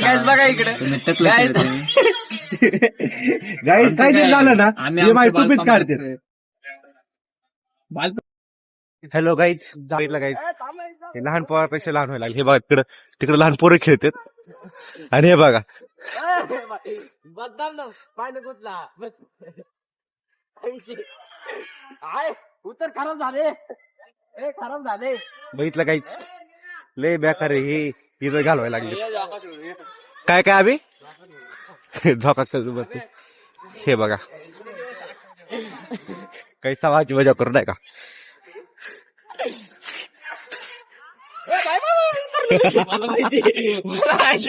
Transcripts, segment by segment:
Guys बघा इकडे. Guys. Guide काय तरी झालं ना? आम्ही हे काढते. हॅलो गाईज जाईला गाईज हे लहान पोरापेक्षा लहान व्हायला लागले. हे बघा तिकडं तिकडे लहान पोरं खेळतात. आणि हे बघा. बदनाम ना. पाहिलं कुठला? आय उतर खराब झाले. ए खराब झाले. बघितलं काहीच. लय बेकार आहे हे. इथं घालवायला लागले. काय काय अभि? झोका बसते हे बघा. काही सवाची मजा करू नाही का मला माहिती मला माहिती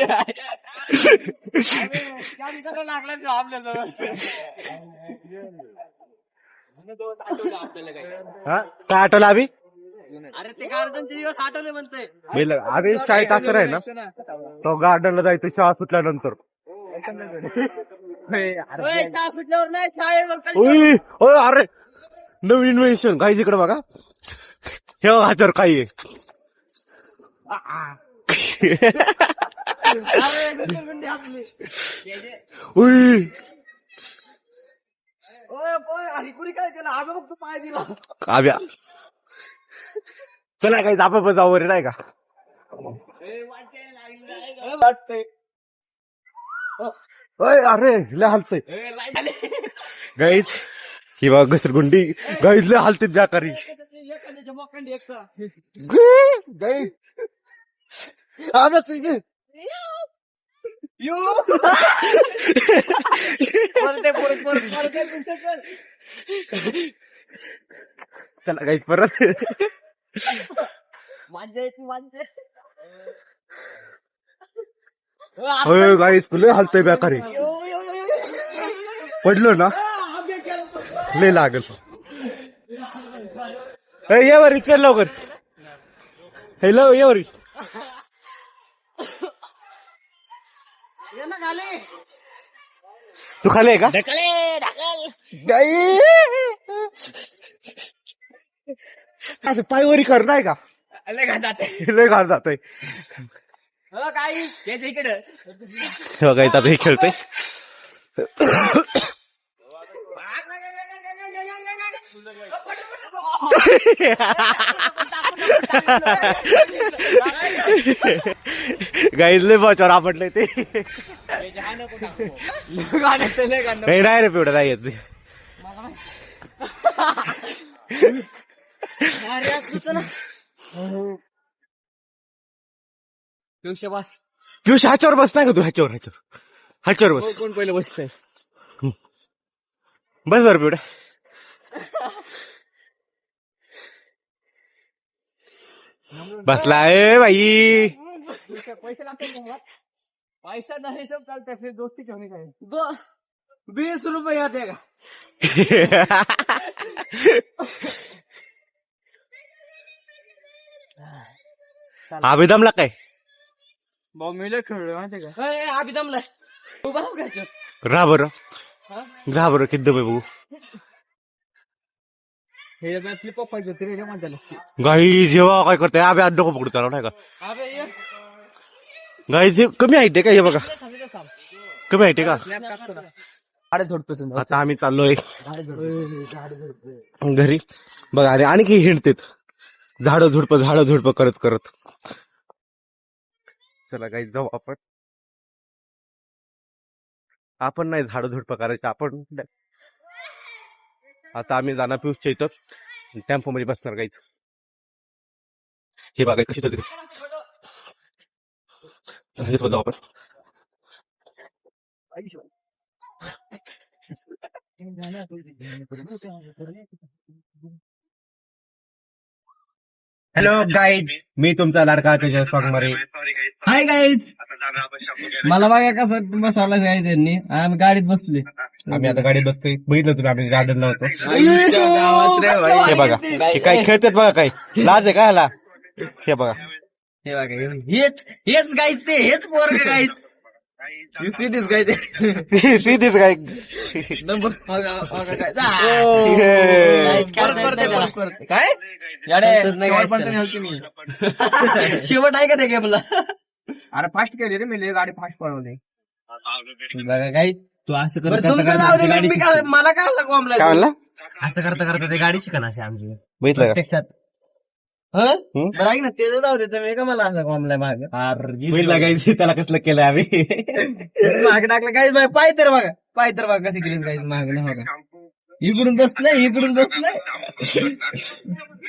लागला आपल्याला हा? काय आठवलं अभि अरे ते गार्डनचे दिवस आठवले म्हणतोय. मी ल- अभि शाळेत असं आहे ना? तो गार्डनला जायचं शाळा सुटल्यानंतर. ओय, शाळा सुटल्यावर नाही शाळेवर कधी उई, ओय, अरे नवीन इन्व्हेन्शन काही इकडे बघा. हे बघा ह्याच्यावर काही आहे. अरे, घसरगुंडी आपली. उई. आणि कुणी काय केलं? आम्ही बघ तू पाय दिला काव्या. चला काही आपण पण जाऊ रे नाही का? वाटतंय. अय अरे लय हलतय. गाईच ही बघा घसरगुंडी. गाईच लय हलते बेकारी. एखाद्याच्या मोकांडी एकटा. गाई आम्ही तुझे परत परत परत चला गाईच परत मांजा येते मांजा होय गाईच लय हलतय बेकारी पडलो ना लय लागल ए, ये वरी चल लवकर हॅलो ये वरी तू खाली आहे का गाई असं पायवरी कर नाही का? लय घाल जातोय. काही त्याच्या इकडे. बघा इथं हे खेळतोय. गाईज लय बचावर आपटलंय ते. नाही नाही रे पिवडा नाही येत दिवशेबास पियुष ह्याच्यावर बस नाही का तू ह्याच्यावर ह्याच्यावर ह्याच्यावर बस कोण पहिले बसतंय बस बरं पिवडा बसला ए बाई. पैसे लागतात पैसा नाही सब चालतंय फिर दोस्ती क्यों नहीं काय दो बीस रुपये का आम्ही दमला काय? लय खेळलोय माहिती का आम्ही जमलाय उभा राहू घ्यायचं राहा बरं जा बरं किती आहे बघू हे फ्लिप ऑफ पाहिजे होते रे माझ्याला गाई जेव्हा काय करते आम्ही आज डोकं पकडू चालू नाही का अबे ये गाई ते कमी आहे ते का? हे बघा. कमी आहे का? झोडतो तुम्ही. आता आम्ही चाललोय. घरी. बघा आणि आणखी हिंडतेत. झाडं झुडपं झाडं झुडपं करत करत. चला काही जाऊ आपण. आपण नाही झाडं झुडपं करायचं आपण आता आम्ही जाणार पियुषच्या इथं. टेम्पो मध्ये बसणार काहीच हे बघा कशी हेच जाऊ आपण हॅलो गाईड मी तुमचा लाडका त्याच्या स्वागमारे हाय गाईज मला बघा कसं बसवला जायचं यांनी आम्ही गाडीत बसले आम्ही आता गाडीत बसतोय. बघितलं तुम्ही आम्ही गार्डनला होतो. हे बघा. हे काय खेळतात बघा काय लाज आहे का ह्याला? हे बघा. हे बघा हेच हेच गाईच ते हेच पोरग गाईच You see this guy there? सीधीच काय? Number. काय. काय? याडे शेवट पण तर नव्हती मी. शेवट आहे का ते गेमला अरे फास्ट केली रे मी लय गाडी फास्ट पळवली. बघा काही तू असं करत बरं, तुमचं जाऊ दे, मी काय- मला काय असं काय म्हणला? असं करता करता ते गाडी शिका ना अशी आमची. बघितलं का? प्रत्यक्षात. ऐक ना ते जाऊ दे तुम्ही का मला असं कोंबलाय माग? काय त्याला कसलं केलं आम्ही? मागे टाकलं काय बघा पाय तर बघा पाय तर बघा कसे केले काही माग नाही बघा. इकडून बसलंय इकडून बसलंय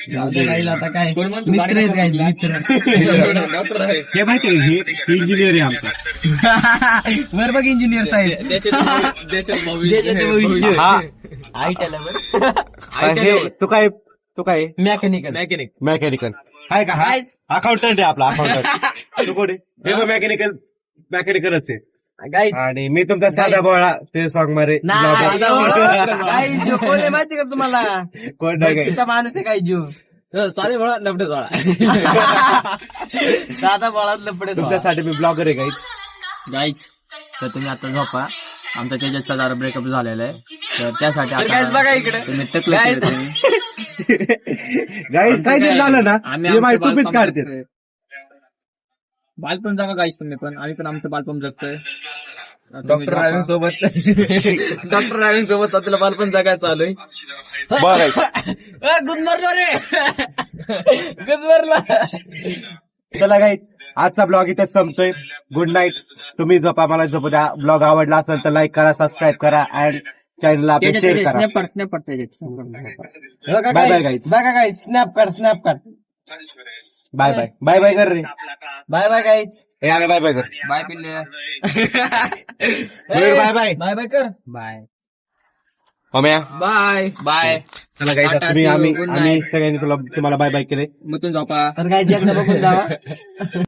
जाऊ दे काही आता काय? मित्र आहेत काही मित्र. हे माहिती ही इंजिनियर आहे आमचा. वर बघ इंजिनियर साहेब. देशाचे भविष्य हा. हे तू काय तू काय? मेकॅनिकल मेकॅनिक मेकॅनिकल काय का? हा? अकाउंटंट आहे आपला अकाउंटंट तू कोणी? हे पण मेकॅनिकल मेकॅनिकलच आहे. गाईच आणि मी तुमचा साधा बोळा ते सॉंग मारे कोण आहे माहिती का तुम्हाला? कोण नाही काय? तिचा माणूस आहे काही जीव साधे बळा लपडे सोळा. साधा बळात लपडे तुमच्यासाठी मी ब्लॉगर आहे काही गाईच तर तुम्ही आता झोपा. आमचा त्याच्याचा जरा ब्रेकअप झालेला आहे. तर त्यासाठी बघा इकडे. तुम्ही. केलं तुम्ही. गाई काही दिन झालं ना? आम्ही आमचं बालपण काढते जगतोय. बालपण जगा गाईच तुम्ही पण. आम्ही पण आमचं बालपण जगतोय. डॉक्टर ड्रायव्हिंग सोबत डॉक्टर ड्रायव्हिंग सोबत तिला बालपण जगायला चालू आहे. बघा गुदमरलो रे. गुदमरला चला गाई आजचा ब्लॉग इथे संपतोय. गुड नाईट तुम्ही झोपा मला झोपू द्या. ब्लॉग आवडला असेल तर लाईक करा सबस्क्राईब करा अँड चॅनलला आपल्या शेअर करा. स्नॅप काढ स्नॅप त्याच्यात Bye bye, guys. बघा काय स्नॅप काढ स्नॅप काढ बाय बाय बाय बाय कर रे बाय बाय गाईच हे आम्ही बाय बाय कर बाय पिल्ले बाय बाय बाय बाय कर बाय मम्या बाय बाय चला गाई टाटा, तुम्ही आम्ही आम्ही सगळ्यांनी तुला तुम्हाला बाय बाय केले. मग तुम्ही झोपा. तर काय एकदा बघून जावा.